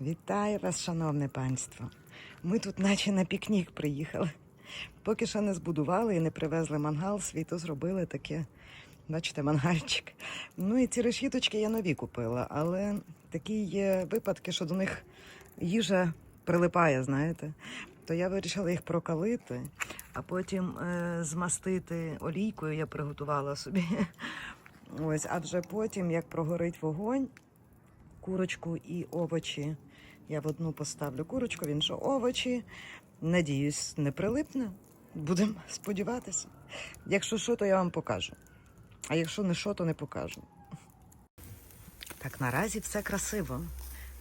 Вітаю вас, шановне панство. Ми тут наче на пікнік приїхали. Поки що не збудували і не привезли мангал свій, то зробили таке, бачите, мангальчик. Ну і ці решіточки я нові купила, але такі є випадки, що до них їжа прилипає, знаєте. То я вирішила їх прокалити, а потім е, змастити олійкою я приготувала собі. Ось, а вже потім, як прогорить вогонь, курочку і овочі. Я в одну поставлю курочку, в іншу овочі. Надіюсь, не прилипне. Будемо сподіватися. Якщо що, то я вам покажу. А якщо не що, то не покажу. Так, наразі все красиво.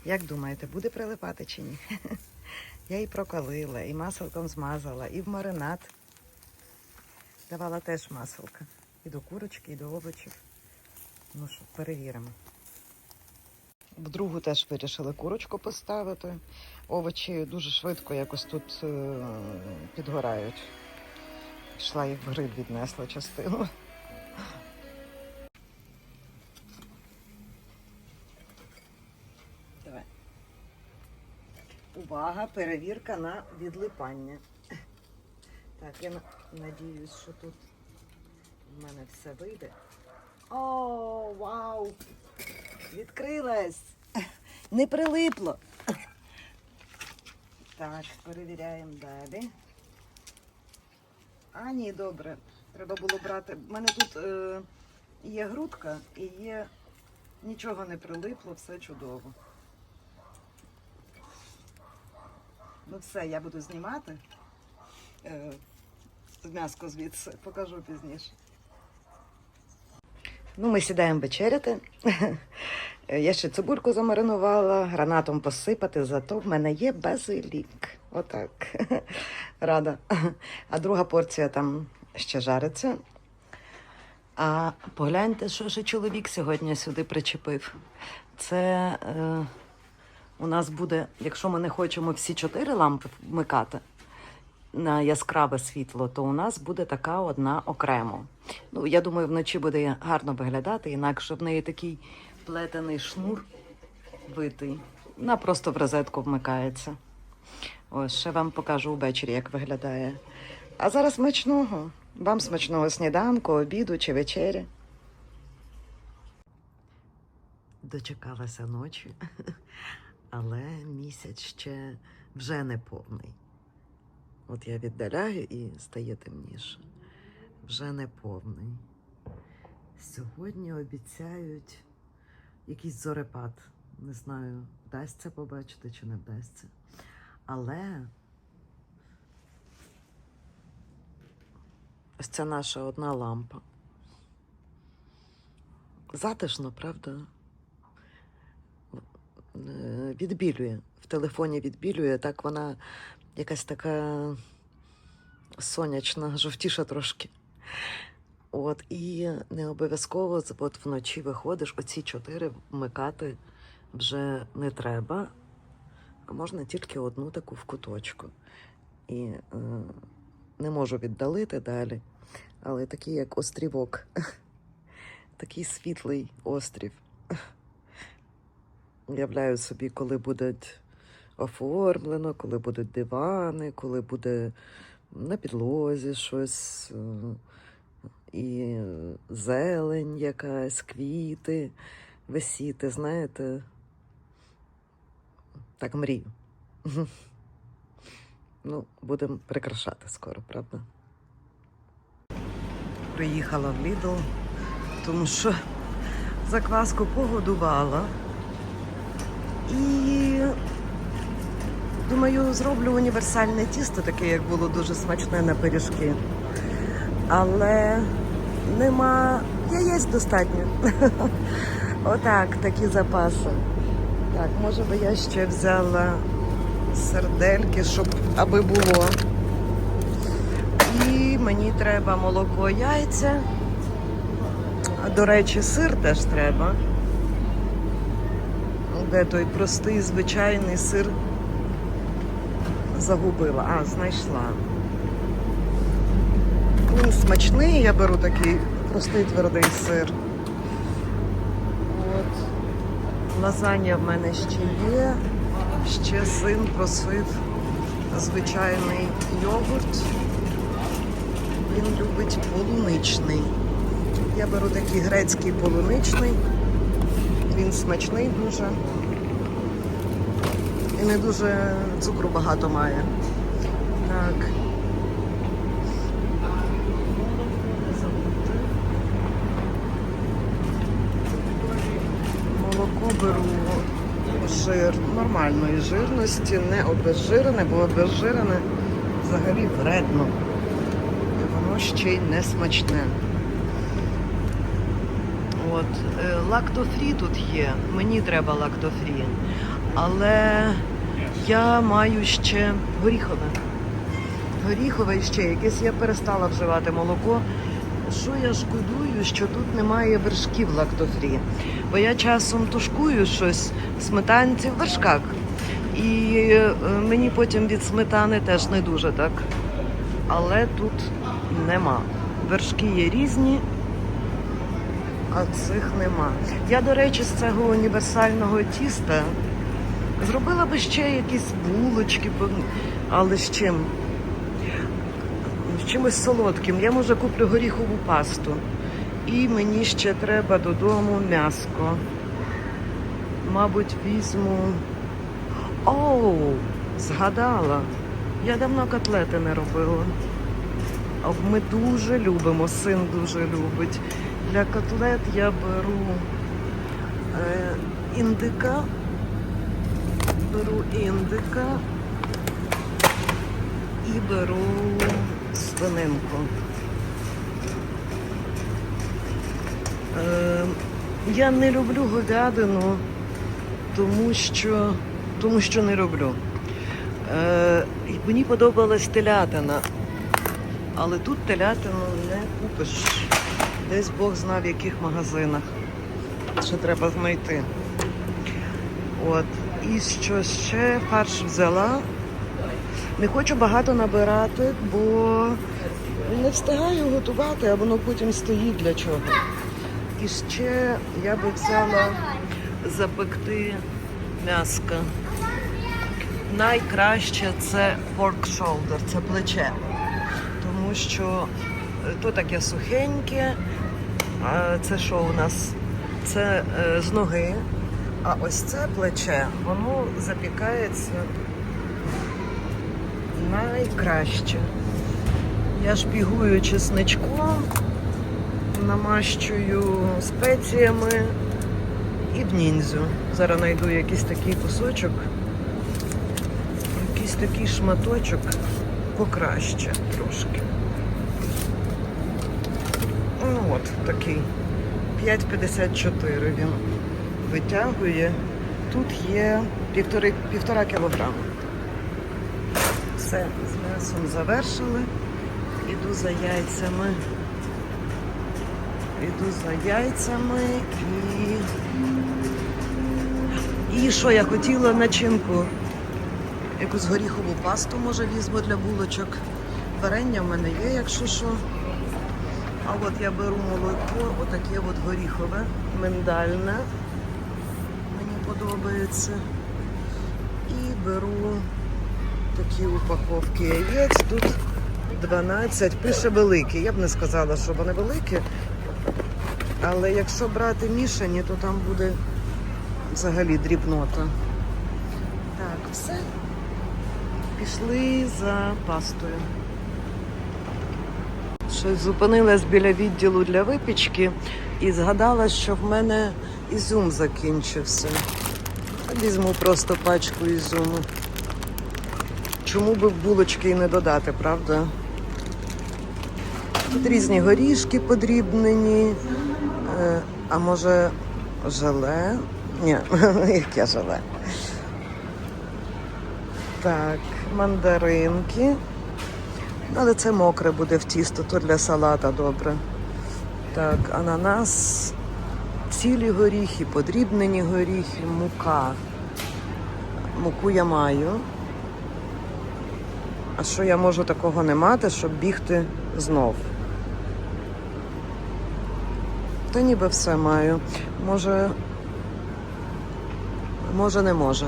Як думаєте, буде прилипати чи ні? Я і прокалила, і маселком змазала, і в маринад. Давала теж маселка. І до курочки, і до овочів. Ну що, перевіримо. В другу теж вирішили курочку поставити. Овочі дуже швидко якось тут е, підгорають. Пішла їх в гриль віднесла частину. Давай. Увага, перевірка на відлипання. Так, я на- надіюсь, що тут в мене все вийде. О, вау! Відкрилась. Не прилипло. Так, перевіряємо далі. А, ні, добре. Треба було брати. У мене тут е, є грудка і є. Нічого не прилипло, все чудово. Ну все, я буду знімати. Е, м'яско звідси, покажу пізніше. Ну, ми сідаємо вечеряти. Я ще цибульку замаринувала, гранатом посипати, зато в мене є базилік. Отак. Рада. А друга порція там ще жариться. А погляньте, що ж чоловік сьогодні сюди причепив. Це е, у нас буде, якщо ми не хочемо всі чотири лампи вмикати на яскраве світло, то у нас буде така одна окремо. Ну, я думаю, вночі буде гарно виглядати, інакше в неї такий плетений шнур витий. Вона просто в розетку вмикається. Ось ще вам покажу ввечері, як виглядає. А зараз смачного. Вам смачного сніданку, обіду чи вечері. Дочекалася ночі, але місяць ще вже не повний. От я віддаляю і стає темніше. Вже не повний. Сьогодні обіцяють якийсь зорепад. Не знаю, вдасться побачити чи не вдасться. Але ось це наша одна лампа. Затишно, правда? Відбілює. В телефоні відбілює, так вона якась така сонячна, жовтіша трошки. От, і не обов'язково от вночі виходиш, оці чотири вмикати вже не треба, а можна тільки одну таку в куточку. І е, не можу віддалити далі, але такий як острівок, такий світлий острів. Уявляю собі, коли будуть оформлено, коли будуть дивани, коли буде на підлозі щось, е, і зелень якась, квіти висіти, знаєте. Так мрію. Ну, будемо прикрашати скоро, правда? Приїхала в Лідл, тому що закваску погодувала. І думаю, зроблю універсальне тісто, таке, як було дуже смачне на пиріжки. Але нема яєць достатньо. Отак, такі запаси. Так, може би я ще взяла сердельки, щоб аби було. І мені треба молоко, яйця. До речі, сир теж треба. Де той простий, звичайний сир загубила. А, знайшла. Він смачний, я беру такий простий твердий сир. От. Лазанья в мене ще є. Ще син просив звичайний йогурт. Він любить полуничний. Я беру такий грецький полуничний. Він смачний дуже. І не дуже цукру багато має. Так. Молоко беру жир нормальної жирності, не обезжирене, бо обезжирене взагалі вредно. І воно ще й не смачне. От, е, лактофрі тут є, мені треба лактофрі. Але я маю ще горіхове. Горіхове і ще якесь. Я перестала вживати молоко. Що я шкодую, що тут немає вершків лактофрі. Бо я часом тушкую щось в сметанці в вершках. І е, мені потім від сметани теж не дуже так. Але тут нема. Вершки є різні, а цих нема. Я, до речі, з цього універсального тіста зробила би ще якісь булочки, але з чим? Чимось солодким. Я може куплю горіхову пасту. І мені ще треба додому м'яско. Мабуть, візьму. Оу, згадала. Я давно котлети не робила. Ми дуже любимо, син дуже любить. Для котлет я беру е, індика. Беру індика і беру свининку. Е, я не люблю говядину, тому що, тому що не люблю. Е, мені подобалась телятина, але тут телятину не купиш. Десь Бог знав в яких магазинах. Ще треба знайти. От. І що ще фарш взяла. Не хочу багато набирати, бо не встигаю готувати, а воно потім стоїть для чого. І ще я би взяла запекти м'яска. Найкраще це pork shoulder, це плече. Тому що е, то таке сухеньке, а це що у нас? Це е, з ноги, а ось це плече, воно запікається найкраще. Я шпігую чесничком, намащую спеціями і в ніндзю. Зараз знайду якийсь такий кусочок, якийсь такий шматочок покраще трошки. Ну от такий. 5,54 він витягує. Тут є півтори, півтора кілограма. Все, з м'ясом завершили. Іду за яйцями. Іду за яйцями і. І що я хотіла начинку? Якусь горіхову пасту, може, візьму для булочок. Варення в мене є, якщо що. А от я беру молоко, отаке от горіхове, миндальне. Мені подобається. І беру такі упаковки яєць. Тут 12, пише великі. Я б не сказала, що вони великі. Але якщо брати мішані, то там буде взагалі дрібнота. Так, все. Пішли за пастою. Щось зупинилась біля відділу для випічки і згадала, що в мене ізюм закінчився. Візьму просто пачку ізюму. Чому би булочки і не додати, правда? Тут різні горішки подрібнені, е, а може желе? Ні, яке желе? Так, мандаринки. Але це мокре буде в тісто, то для салата добре. Так, ананас, цілі горіхи, подрібнені горіхи, мука. Муку я маю. А що я можу такого не мати, щоб бігти знов? Та ніби все маю. Може, може, не може.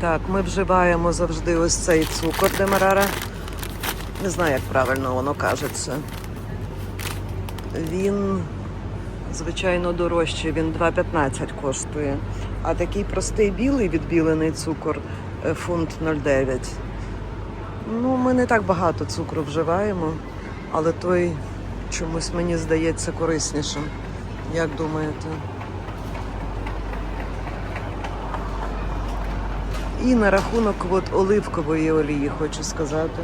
Так, ми вживаємо завжди ось цей цукор демерара. Не знаю, як правильно воно кажеться. Він, звичайно, дорожчий, він 2,15 коштує. А такий простий білий відбілений цукор е, фунт 0,9. Ну, ми не так багато цукру вживаємо, але той чомусь мені здається кориснішим. Як думаєте? І на рахунок от оливкової олії хочу сказати.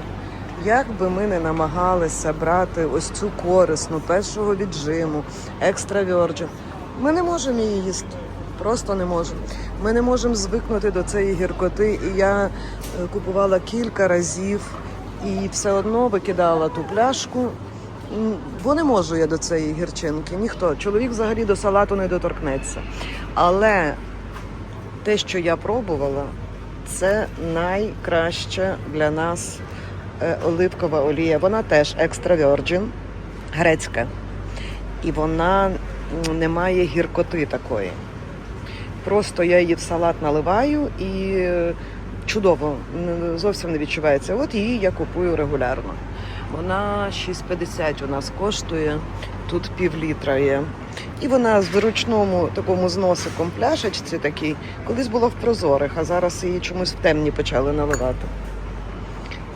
Як би ми не намагалися брати ось цю корисну першого віджиму, екстра virgin, ми не можемо її їсти. Просто не можемо. Ми не можемо звикнути до цієї гіркоти. І я е, купувала кілька разів і все одно викидала ту пляшку. Бо не можу я до цієї гірчинки. Ніхто. Чоловік взагалі до салату не доторкнеться. Але те, що я пробувала, це найкраща для нас е, оливкова олія. Вона теж екстра virgin, грецька. І вона не має гіркоти такої. Просто я її в салат наливаю і е, чудово, зовсім не відчувається. От її я купую регулярно. Вона 6,50 у нас коштує, тут пів літра є. І вона в ручному такому з носиком пляшечці такій, колись було в прозорих, а зараз її чомусь в темні почали наливати.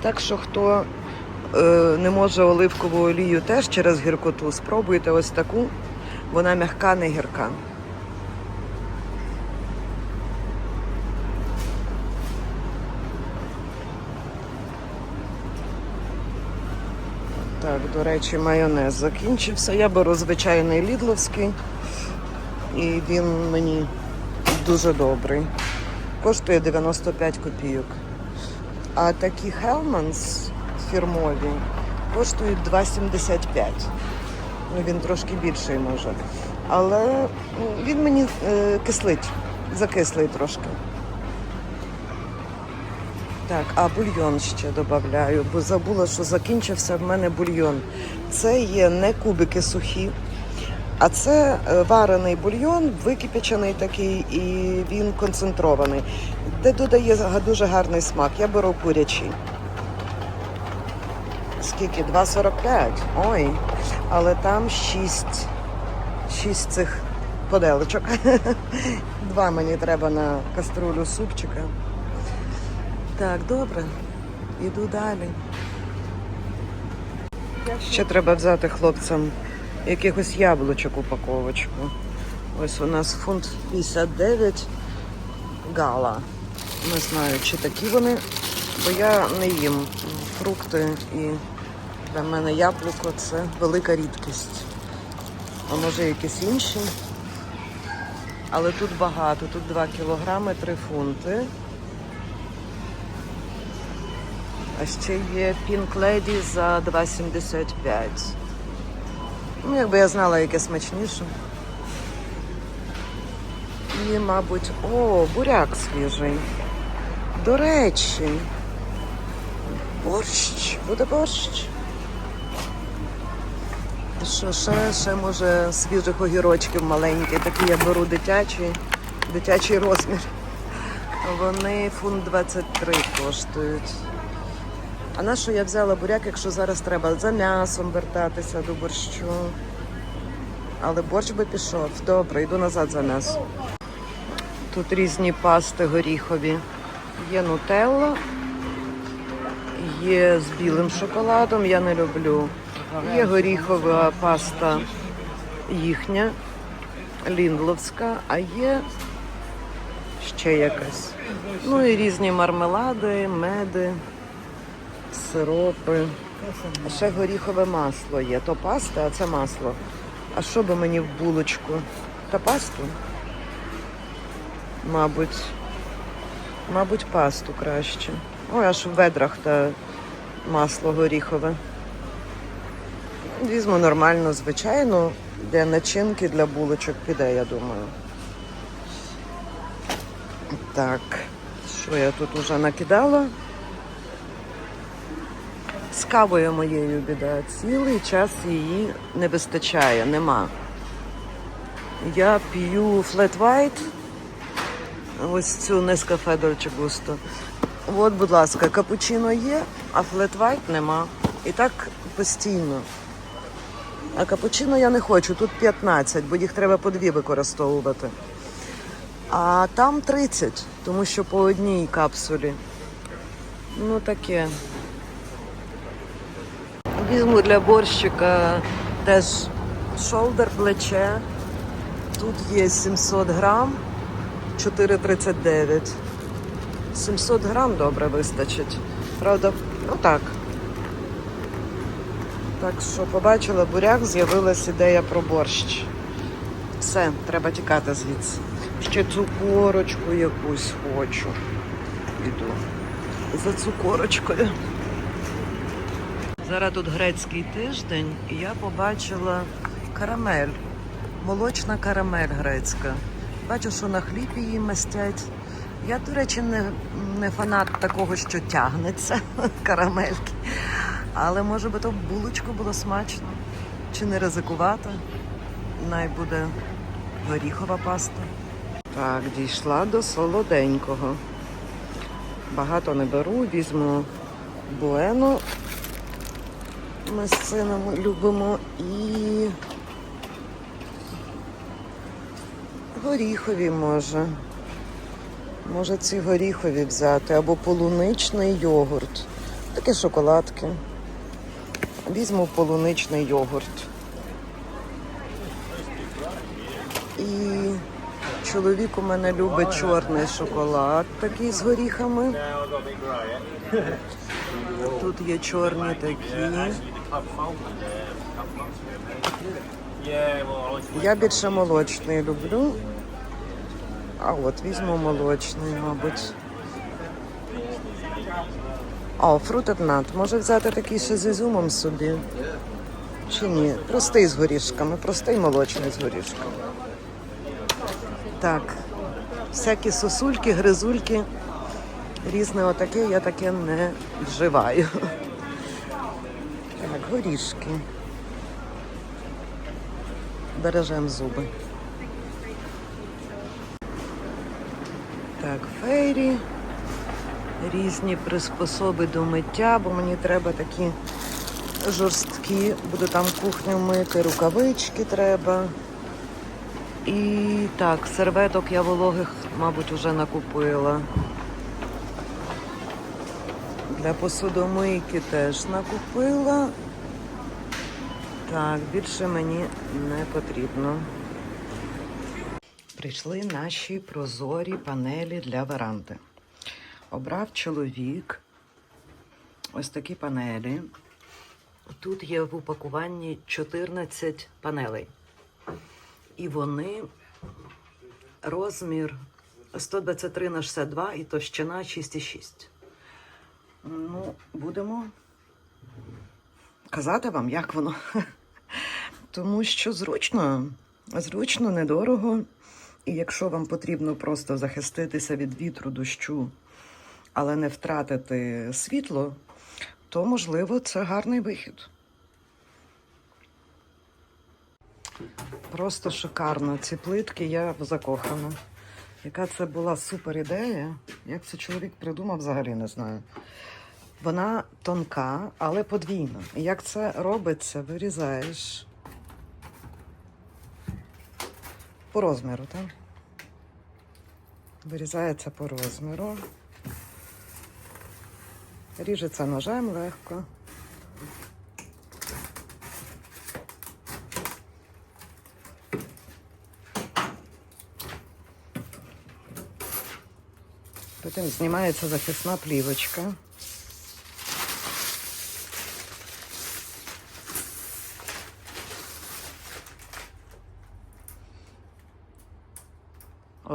Так що хто е, не може оливкову олію теж через гіркоту, спробуйте ось таку. Вона м'яка, не гірка. Так, до речі, майонез закінчився. Я беру звичайний лідловський, і він мені дуже добрий. Коштує 95 копійок. А такі Hellmann's фірмові коштують 2,75. Ну, він трошки більший може. Але він мені е, кислить, закислий трошки. Так, а бульйон ще додаю, бо забула, що закінчився в мене бульйон. Це є не кубики сухі, а це е, варений бульйон, википячений такий, і він концентрований, де додає дуже гарний смак. Я беру курячий. Скільки? 2,45. Ой, але там 6, 6 цих поделочок. Два мені треба на каструлю супчика. Так, добре. Іду далі. Ще треба взяти хлопцям якихось яблучок упаковочку. Ось у нас фунт 59 гала. Не знаю, чи такі вони, бо я не їм фрукти і для мене яблуко це велика рідкість. А може якісь інші. Але тут багато, тут 2 кілограми 3 фунти. А ще є Pink Lady за 2,75. Ну, якби я знала, яке смачніше. І, мабуть, о, буряк свіжий. До речі, борщ, буде борщ. Що ще, ще може свіжих огірочків маленьких, такі я беру дитячий, дитячий розмір. Вони фунт 23 коштують. А на що я взяла буряк, якщо зараз треба за м'ясом вертатися до борщу? Але борщ би пішов. Добре, йду назад за м'ясом. Тут різні пасти горіхові. Є нутелла, є з білим шоколадом, я не люблю. Є горіхова паста їхня, ліндловська, а є ще якась. Ну і різні мармелади, меди сиропи. А ще горіхове масло є. То паста, а це масло. А що би мені в булочку? Та пасту? Мабуть. Мабуть, пасту краще. Ой, аж в ведрах та масло горіхове. Візьму нормально, звичайно, для начинки для булочок піде, я думаю. Так, що я тут уже накидала? З кавою моєю біда. Цілий час її не вистачає, нема. Я п'ю флет white ось цю Нескафе Дольче Густо. От, будь ласка, капучино є, а флет вайт нема. І так постійно. А капучино я не хочу, тут 15, бо їх треба по дві використовувати. А там 30, тому що по одній капсулі. Ну таке. Візьму для борщика теж шолдер, плече. Тут є 700 грам, 4,39. 700 грам добре вистачить. Правда, ну так. Так що побачила буряк, з'явилась ідея про борщ. Все, треба тікати звідси. Ще цукорочку якусь хочу. Іду за цукорочкою. Зараз тут грецький тиждень, і я побачила карамель. Молочна карамель грецька. Бачу, що на хліб її мастять. Я, до речі, не, не фанат такого, що тягнеться карамельки. Але може би то булочку було смачно. Чи не ризикувати? Най буде горіхова паста. Так, дійшла до солоденького. Багато не беру, візьму буену. Ми з сином любимо і горіхові може. Може ці горіхові взяти або полуничний йогурт. Такі шоколадки. Візьму полуничний йогурт. І чоловік у мене любить чорний шоколад, такий з горіхами. Тут є чорні такі. Я більше молочний люблю. А от візьму молочний, мабуть. О, фрутед нат. Може взяти такий ще з ізюмом собі. Чи ні? Простий з горішками, простий молочний з горішками. Так. Всякі сосульки, гризульки. Різне отаке, я таке не вживаю. Горішки. Бережемо зуби. Так, фейрі. Різні приспособи до миття, бо мені треба такі жорсткі. Буду там кухню мити, рукавички треба. І так, серветок я вологих, мабуть, вже накупила. Для посудомийки теж накупила. Так, більше мені не потрібно. Прийшли наші прозорі панелі для веранди. Обрав чоловік ось такі панелі. Тут є в упакуванні 14 панелей. І вони розмір 123 на 62 і товщина 6,6. Ну, будемо казати вам, як воно. Тому що зручно, зручно, недорого. І якщо вам потрібно просто захиститися від вітру, дощу, але не втратити світло, то можливо це гарний вихід. Просто шикарно. Ці плитки я закохана. Яка це була супер ідея. Як це чоловік придумав, взагалі не знаю. Вона тонка, але подвійна. Як це робиться, вирізаєш по розміру, так? Вирізається по розміру. Ріжеться ножем легко. Потім знімається захисна плівочка.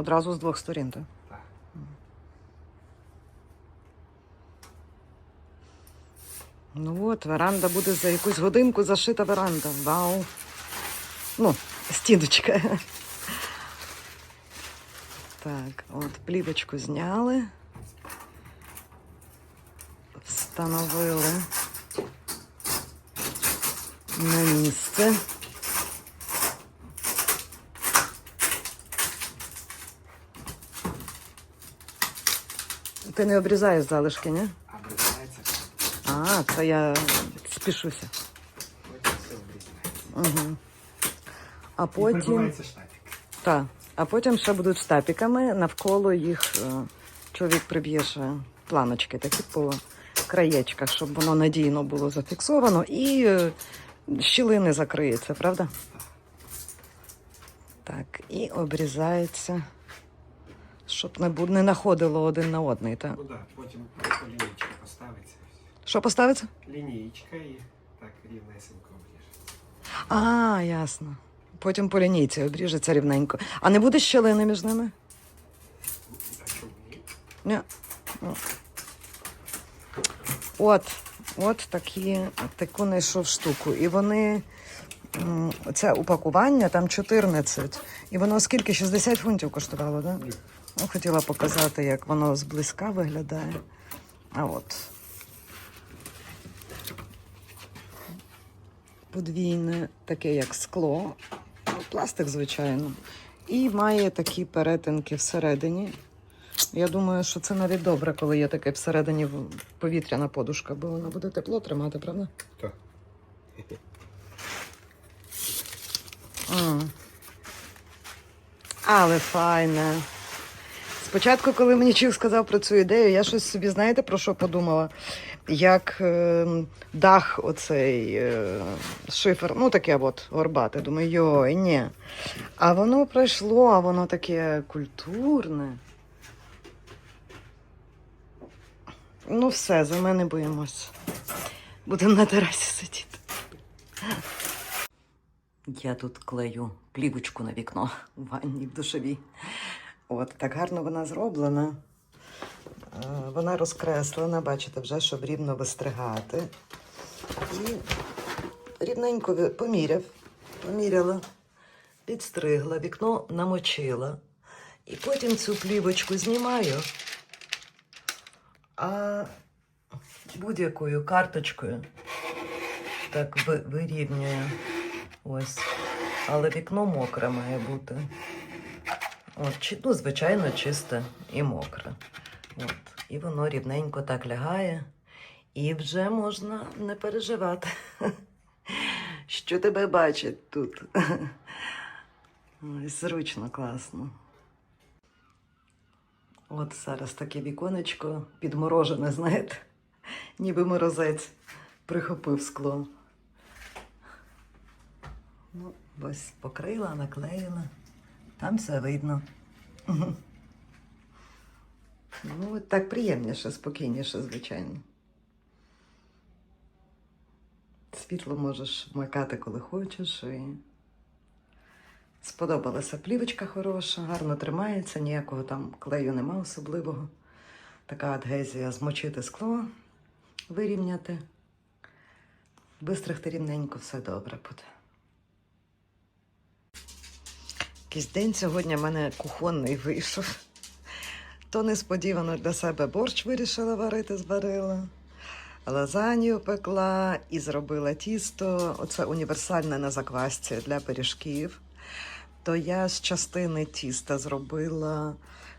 Одразу з двох сторін, так? Так. Ну от, веранда буде за якусь годинку зашита веранда. Вау. Ну, стіночка. Так, от плівочку зняли. Встановили на місце. Ти не обрізаєш залишки, ні? Обрізається, А, це я спішуся. Угу. А потім. Так. А потім ще будуть штапіками, навколо їх е, чоловік приб'є ще планочки, такі по краєчках, щоб воно надійно було зафіксовано і е, щілини закриється, правда? Так, і обрізається, щоб не, не находило один на одний. Так. Ну да, потім просто лінійка поставиться. Що поставиться? Лінійка і так рівнесенько обріжеться. А, ясно. Потім по лінійці обріжеться рівненько. А не буде щілини між ними? А чому ні? Ні. Ну. От, от такі, таку знайшов штуку. І вони, це упакування, там 14. І воно скільки? 60 фунтів коштувало, так? Да? Ну, хотіла показати, як воно зблизька виглядає. А от. Подвійне, таке як скло, ну, пластик, звичайно. І має такі перетинки всередині. Я думаю, що це навіть добре, коли є таке всередині повітряна подушка, бо вона буде тепло тримати, правда? Так. Але файне. Спочатку, коли мені Чів сказав про цю ідею, я щось собі, знаєте, про що подумала? Як е, дах оцей е, шифер, ну таке от горбате. Думаю, йой, ні. А воно пройшло, а воно таке культурне. Ну, все, за мене боїмось. Будемо на терасі сидіти. Я тут клею плівочку на вікно у ванні в душовій. От так гарно вона зроблена. Е, Вона розкреслена, бачите, вже щоб рівно вистригати. І рівненько поміряв, поміряла, підстригла, вікно намочила. І потім цю плівочку знімаю, а будь-якою карточкою так ви- вирівнюю. Ось. Але вікно мокре має бути. От, ну, звичайно, чисте і мокре. От. І воно рівненько так лягає. І вже можна не переживати, що тебе бачить тут. Зручно, класно. От зараз таке віконечко підморожене, знаєте, ніби морозець прихопив скло. Ну, ось покрила, наклеїла. Там все видно. Ну, так приємніше, спокійніше, звичайно. Світло можеш вмикати, коли хочеш. І... Сподобалася плівочка хороша, гарно тримається, ніякого там клею нема особливого. Така адгезія змочити скло, вирівняти. Вистригти рівненько, все добре буде. Якийсь день сьогодні в мене кухонний вийшов. То несподівано для себе борщ вирішила варити, зварила. Лазанью пекла і зробила тісто. Оце універсальне на заквасці для пиріжків. То я з частини тіста зробила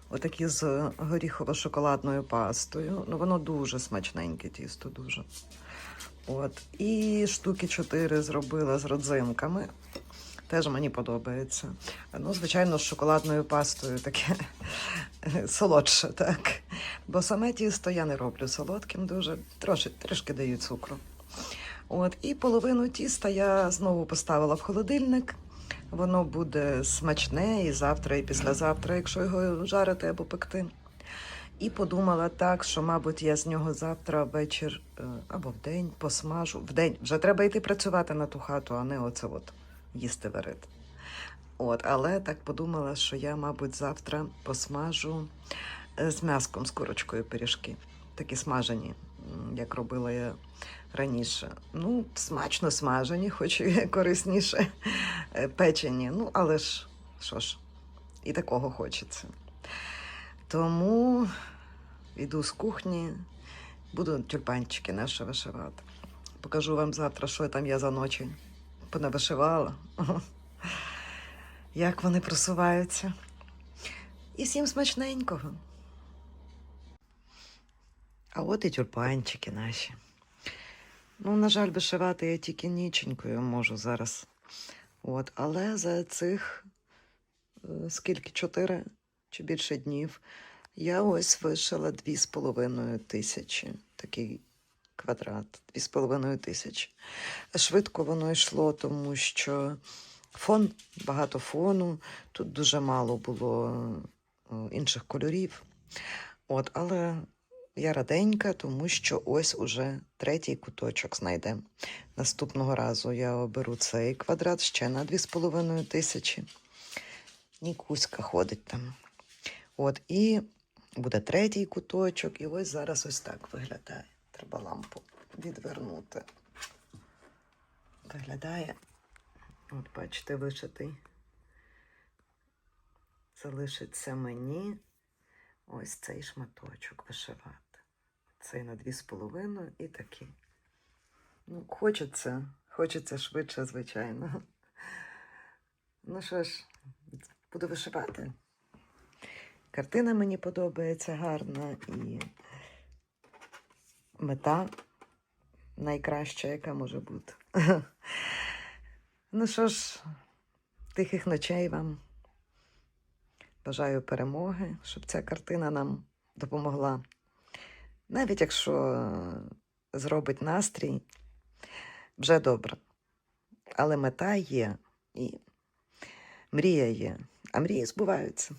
отакі з горіхово-шоколадною пастою. Ну, воно дуже смачненьке тісто, дуже. От. І штуки чотири зробила з родзинками. Теж мені подобається. Ну, звичайно, з шоколадною пастою таке солодше, так. Бо саме тісто я не роблю солодким дуже, трошки, трішки даю цукру. От, і половину тіста я знову поставила в холодильник. Воно буде смачне і завтра, і післязавтра, якщо його жарити або пекти. І подумала так, що, мабуть, я з нього завтра вечір е, або вдень посмажу. Вдень вже треба йти працювати на ту хату, а не оце от їсти варити. От, але так подумала, що я, мабуть, завтра посмажу е, з м'яском, з курочкою пиріжки. Такі смажені, як робила я раніше. Ну, смачно смажені, хоч і корисніше е, печені. Ну, але ж, що ж, і такого хочеться. Тому йду з кухні, буду тюльпанчики наші вишивати. Покажу вам завтра, що там я за ночі понавишивала. Як вони просуваються. І всім смачненького. А от і тюльпанчики наші. Ну, на жаль, вишивати я тільки ніченькою можу зараз. От, але за цих е, скільки? Чотири чи більше днів я ось вишила дві з половиною тисячі. Такий квадрат, дві з половиною тисячі. Швидко воно йшло, тому що фон, багато фону, тут дуже мало було е, інших кольорів. От, але я раденька, тому що ось уже третій куточок знайдемо. Наступного разу я оберу цей квадрат ще на 2,5 тисячі. Нікуська ходить там. От, і буде третій куточок, і ось зараз ось так виглядає. Треба лампу відвернути. Виглядає. От, бачите, вишитий. Залишиться мені ось цей шматочок вишивати. Цей на дві з половиною і такий. Ну, хочеться, хочеться швидше, звичайно. Ну що ж, буду вишивати. Картина мені подобається гарна і мета найкраща, яка може бути. Ну що ж, тихих ночей вам. Бажаю перемоги, щоб ця картина нам допомогла. Навіть якщо зробить настрій, вже добре. Але мета є і мрія є, а мрії збуваються.